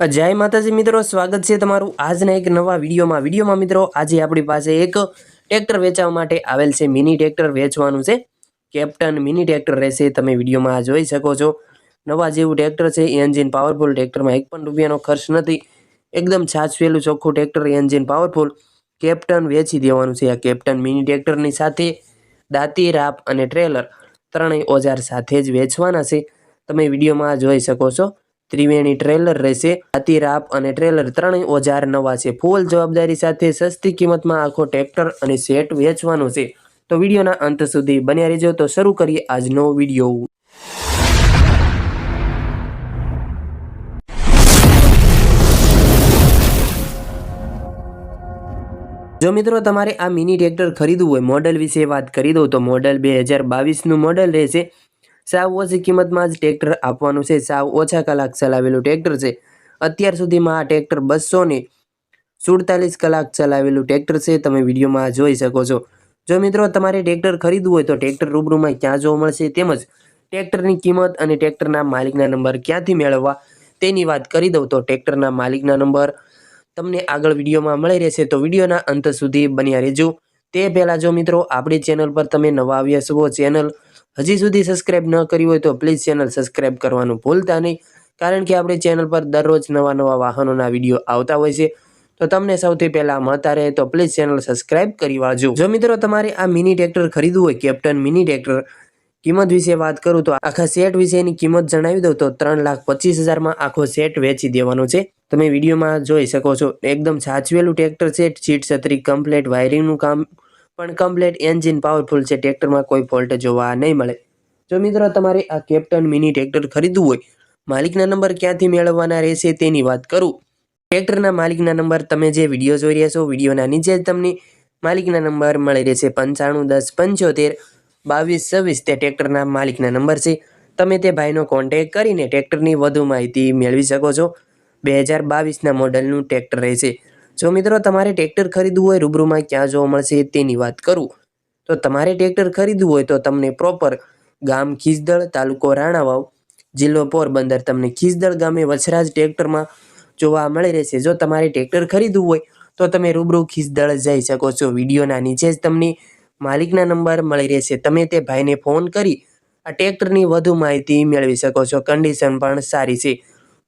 જય માતાજી મિત્રો, સ્વાગત છે તમારું આજના એક નવા વિડીયોમાં. વિડીયોમાં મિત્રો, આજે આપણી પાસે એક ટ્રેક્ટર વેચવા માટે આવેલ છે, મિની ટ્રેક્ટર વેચવાનું છે. કેપ્ટન મિની ટ્રેક્ટર રહેશે, તમે વિડીયોમાં જોઈ શકો છો. નવા જેવું ટ્રેક્ટર છે, એન્જિન પાવરફુલ ટ્રેક્ટરમાં એક પણ રૂપિયાનો ખર્ચ નથી. એકદમ છાછવેલું, ચોખ્ખું ટ્રેક્ટર, એન્જિન પાવરફુલ. કેપ્ટન વેચી દેવાનું છે આ કેપ્ટન મિની ટ્રેક્ટરની સાથે. દાંતી, રાપ અને ટ્રેલર ત્રણેય ઓજાર સાથે જ વેચવાના છે. તમે વિડીયોમાં જોઈ શકો છો. ત્રિવેણી ટ્રેલર રહેશે હાથી રાપ અને ટ્રેલર ત્રણેય ઓજાર નવા છે. ફૂલ જવાબદારી સાથે સસ્તી કિંમતમાં આખો ટ્રેક્ટર અને સેટ વેચવાનું છે. તો વિડીયોના અંત સુધી બન્યા રહેજો. તો શરૂ કરીએ આજનો વીડિયો. જો મિત્રો તમારે આ મિની ટ્રેક્ટર ખરીદવું હોય, મોડલ વિશે વાત કરી દઉં તો મોડલ બે હજાર બાવીસનું મોડલ રહેશે. સાવ ઓછી કિંમતમાં જ ટ્રેક્ટર આપવાનું છે. સાવ ઓછા કલાક ચલાવેલું ટ્રેક્ટર છે. અત્યાર સુધીમાં આ ટ્રેક્ટર બસો ને સુડતાલીસ કલાક ચલાવેલું ટ્રેક્ટર છે. તમે વિડીયોમાં જોઈ શકો છો. જો મિત્રો તમારે ટ્રેક્ટર ખરીદવું હોય તો ટ્રેક્ટર રૂબરૂમાં ક્યાં જોવા મળશે તેમજ ટ્રેક્ટરની કિંમત અને ટ્રેક્ટરના માલિકના નંબર ક્યાંથી મેળવવા તેની વાત કરી દઉં તો ટ્રેક્ટરના માલિકના નંબર તમને આગળ વિડીયોમાં મળી રહેશે. તો વિડીયોના અંત સુધી બન્યા રહેજો. તે પહેલાં જો મિત્રો આપણી ચેનલ પર તમે નવા આવ્યા છો ચેનલ હજી સુધી સબસ્ક્રાઇબ ન કરી હોય તો પ્લીઝ ચેનલ સબસ્ક્રાઇબ કરવાનું ભૂલતા નહીં, કારણ કે આપણી ચેનલ પર દરરોજ નવા નવા વાહનોના વીડિયો આવતા હોય છે. તો તમને સૌથી પહેલાં મળતા રહે તો પ્લીઝ ચેનલ સબસ્ક્રાઇબ કરી વાળજો જો મિત્રો તમારે આ મિની ટ્રેક્ટર ખરીદવું હોય કેપ્ટન મિની ટ્રેક્ટર કિંમત વિશે વાત કરું તો આખા સેટ વિશેની કિંમત જણાવી દઉં તો ત્રણ લાખ પચીસ હજારમાં આખો સેટ વેચી દેવાનો છે. તમે વિડીયોમાં જોઈ શકો છો, એકદમ સાચવેલું ટ્રેક્ટર છે સીટ છત્રી કમ્પ્લેટ વાયરિંગનું કામ પણ કમ્પ્લેટ એન્જિન પાવરફુલ છે. ટ્રેક્ટરમાં કોઈ ફોલ્ટ જોવા નહીં મળે. જો મિત્રો તમારે આ કેપ્ટન મિની ટ્રેક્ટર ખરીદવું હોય, માલિકના નંબર ક્યાંથી મેળવવાના રહેશે તેની વાત કરું. ટ્રેક્ટરના માલિકના નંબર તમે જે વીડિયો જોઈ રહ્યા છો વિડીયોના નીચે જ તમને માલિકના નંબર મળી રહેશે પંચાણું, દસ, પંચોતેર, બાવીસ, છવ્વીસ તે ટ્રેક્ટરના માલિકના નંબર છે. તમે તે ભાઈનો કોન્ટેક કરીને ટ્રેક્ટરની વધુ માહિતી મેળવી શકો છો. બે હજાર બાવીસના મોડલનું ટ્રેક્ટર રહેશે. જો મિત્રો તમારે ટ્રેક્ટર ખરીદવું હોય, રૂબરૂમાં ક્યાં જોવા મળશે તેની વાત કરું. તો તમારે ટ્રેક્ટર ખરીદવું હોય તો તમને પ્રોપર ગામ ખીસદળ, તાલુકો રાણાવાવ, જિલ્લો પોરબંદર તમને ખીસદળ ગામે વછરાજ ટ્રેક્ટરમાં જોવા મળી રહેશે. જો તમારે ટ્રેક્ટર ખરીદવું હોય તો તમે રૂબરૂ ખીસદળ જઈ શકો છો. વિડીયોના નીચે જ તમને માલિકના નંબર મળી રહેશે. તમે તે ભાઈને ફોન કરી આ ટ્રેક્ટરની વધુ માહિતી મેળવી શકો છો. કન્ડિશન પણ સારી છે.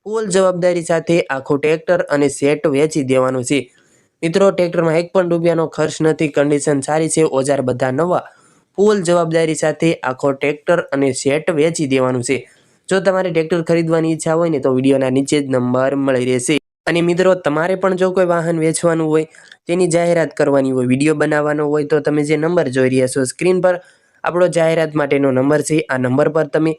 ફૂલ જવાબદારી સાથે આખું ટ્રેક્ટર અને સેટ વેચી દેવાનું છે. મિત્રો, ટ્રેક્ટરમાં એક પણ રૂપિયાનો ખર્ચ નથી કન્ડિશન સારી છે, ઓજાર બધા નવા. ફૂલ જવાબદારી સાથે આખો ટ્રેક્ટર અને સેટ વેચી દેવાનું છે. જો તમારે ટ્રેક્ટર ખરીદવાની ઈચ્છા હોય ને, તો વિડીયોના નીચે જ નંબર મળી રહેશે. અને મિત્રો, તમારે પણ જો કોઈ વાહન વેચવાનું હોય, તેની જાહેરાત કરવાની હોય, વીડિયો બનાવવાનો હોય, તો તમે જે નંબર જોઈ રહ્યા છો, સ્ક્રીન પર આપણો જાહેરાત માટેનો નંબર છે. આ નંબર પર તમે